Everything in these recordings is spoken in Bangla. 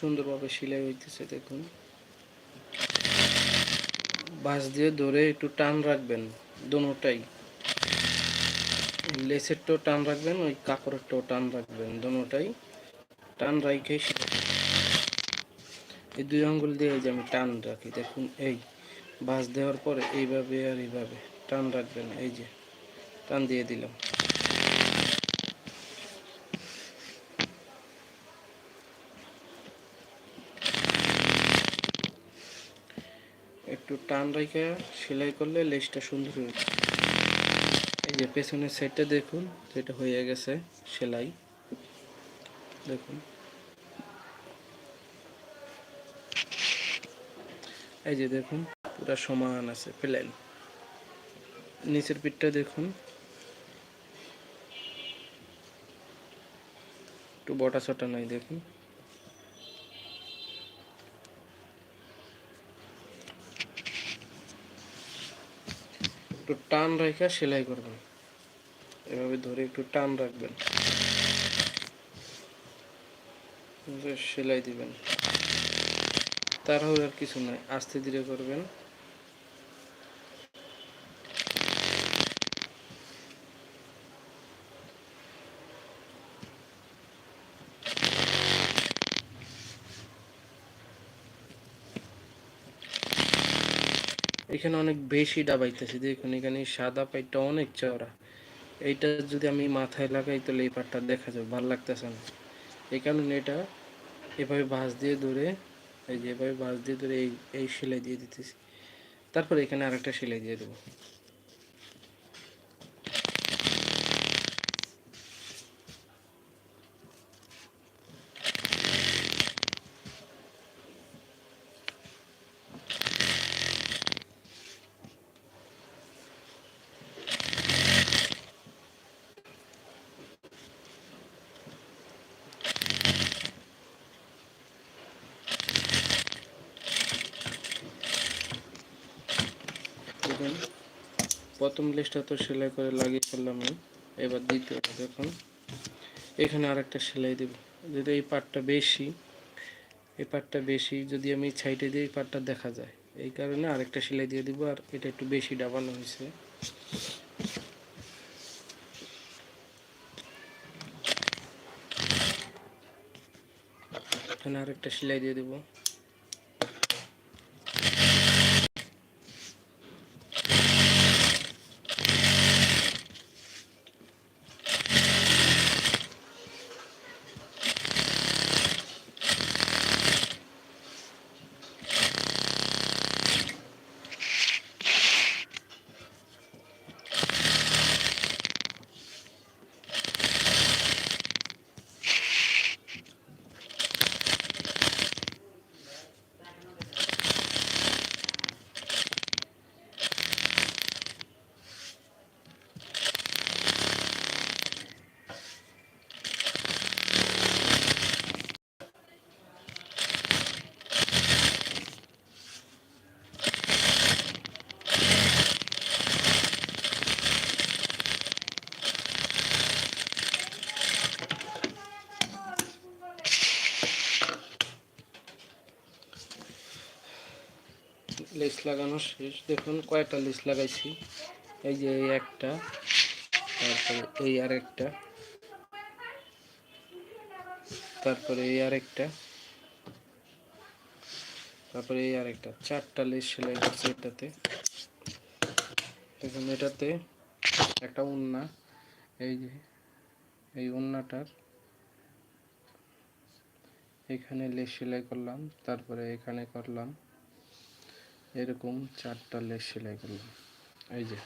সুন্দরভাবে সেলাই হইতেছে, দেখুন। বাঁশ দিয়ে ধরে একটু টান রাখবেন দোনোটাই। লেসেরটাও টান রাখবেন, ওই কাপড়েরটাও টান রাখবেন দোনোটাই। টান রাখে এই দুই আঙ্গুল দিয়ে এই যে আমি টান রাখি, দেখুন, এই বাঁশ দেওয়ার পরে এইভাবে আর এইভাবে টান রাখবেন, এই যে টান দিয়ে দিলাম। একটু টান রেখে সেলাই করলে লেসটা সুন্দর হবে এই যে পেছনের সাইডটা দেখুন, যেটা হয়ে গেছে সেলাই। দেখুন। এই যে দেখুন, পুরো সমান আছে প্লেন নিচের পিঠটা দেখুন। একটু বটা ছটা নাই, দেখুন একটু টান রেখে সেলাই করবেন। এভাবে ধরে একটু টান রাখবেন। সেলাই দিবেন। আর কিছু নাই। আস্তে ধীরে করবেন। এখানে অনেক বেশি ডাবাইতেছি দেখুন, এখানে সাদা পাইটটা অনেক চওড়া। এইটা যদি আমি মাথায় লাগাই, তাহলে এই পাটটা দেখা যাবে, ভালো লাগতেছে না। এই কারণে এটা এভাবে বাঁশ দিয়ে ধরে, এই যে এভাবে বাঁশ দিয়ে ধরে এই এই সেলাই দিয়ে দিতেছি। তারপরে এখানে আরেকটা সেলাই দিয়ে দেবো। দেখুন প্রথম লেসটা তো সেলাই করে লাগিয়ে ফেললাম আমি। এবার দ্বিতীয়টা দেখুন। এখানে আরেকটা সেলাই দেব। যদি এই পাটটা বেশি, এই পাটটা বেশি, যদি আমি ছাইটে দিই এই পাটটা দেখা যায়, এই কারণে আরেকটা সেলাই দিয়ে দিব আর এটা একটু বেশি ডাবানো হয়েছে। এখানে আরেকটা সেলাই দিয়ে দেবো। লেস লাগানো শেষ। দেখুন, কয়টা লেস লাগাইছি। এই যে এই একটা, তারপরে এই আরেকটা, তারপরে এই আরেকটা, তারপরে এই আরেকটা। চারটা লেস সেলাই করছে এটাতে। দেখুন, এটাতে একটা উন্না, এই যে এই উন্নাটার। এখানে লেস সেলাই করলাম, তারপরে এখানে করলাম। এরকম চারটা লেস সেলাই করলাম। এই যে।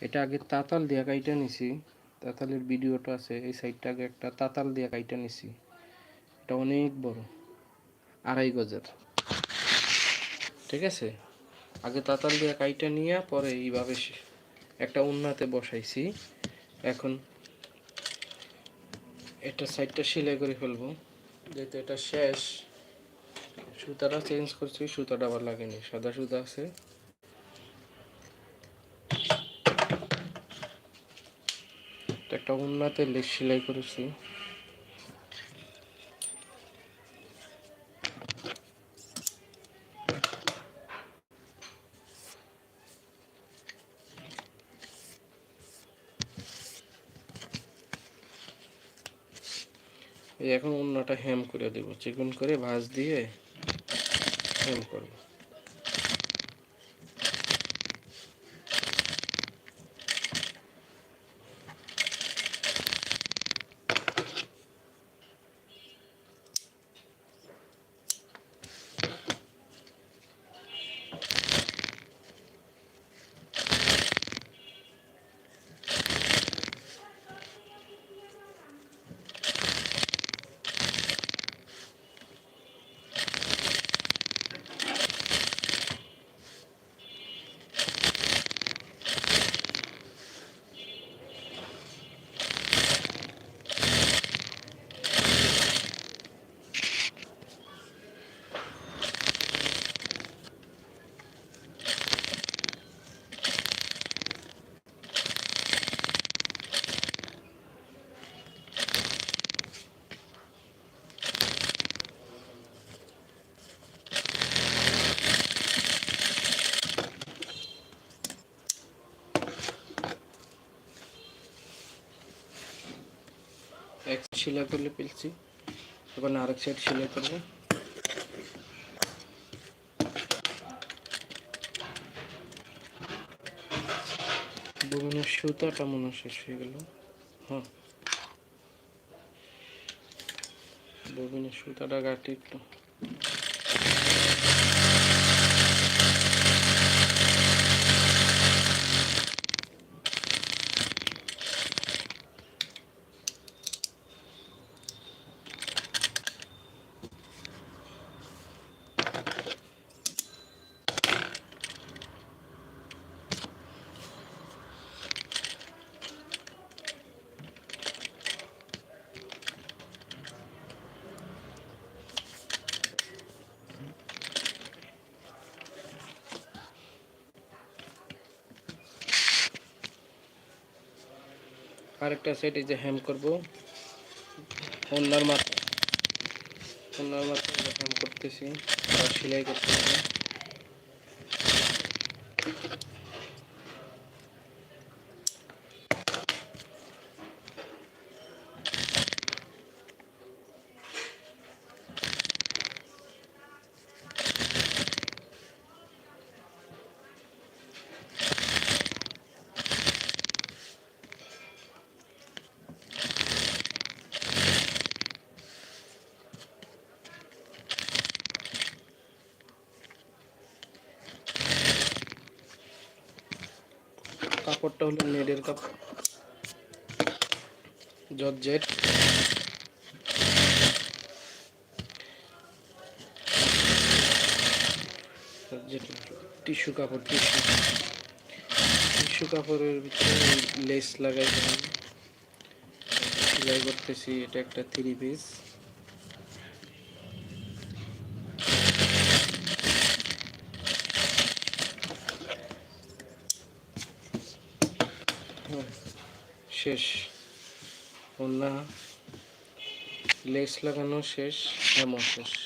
এটা আগে তাতাল দিয়া কাইটা নিছি। তাতালের ভিডিওটা আছে, এই সাইডটা আগে একটা তাতাল দিয়া কাইটা নিছি। এটা অনেক বড়, আড়াই গজের। ঠিক আছে? আগে তাতাল দিয়া কাইটা নিয়ে পরে এইভাবে একটা উন্নাতে বসাইছি। এখন এটা সাইডটা সেলাই করে ফেলব। যেহেতু এটা শেষ সুতাটা চেঞ্জ করছি, সুতাটা আবার লাগেনি, সাদা সুতা আছে। একটা উন্নাতে লেস সেলাই করেছি। এখন অন্যটা হ্যাম করে দেবো, চিকন করে ভাজ দিয়ে হ্যাম করব সেলাই করলে পেলছি এখন আরেক সাইড সেলাই করব। ববিনের সুতাটা মনে শেষ হয়ে গেল। হ্যাঁ। ববিনের সুতাটা গাটি একটু। আরেকটা সেট এই যে হ্যাম করব। অন্যার মাথা অন্যার মাথা হ্যাম করতেছি সেলাই করতেছি। কাপড়টা হলো নেটের কাপড় জর্জেট। টিস্যু কাপড়, টিস্যু। টিস্যু কাপড়ের ভিতরে লেস লাগাই সেলাই করতেছি, এটা একটা থ্রি পিস শেষ। ওনা লেস লাগানো শেষ এমন শেষ।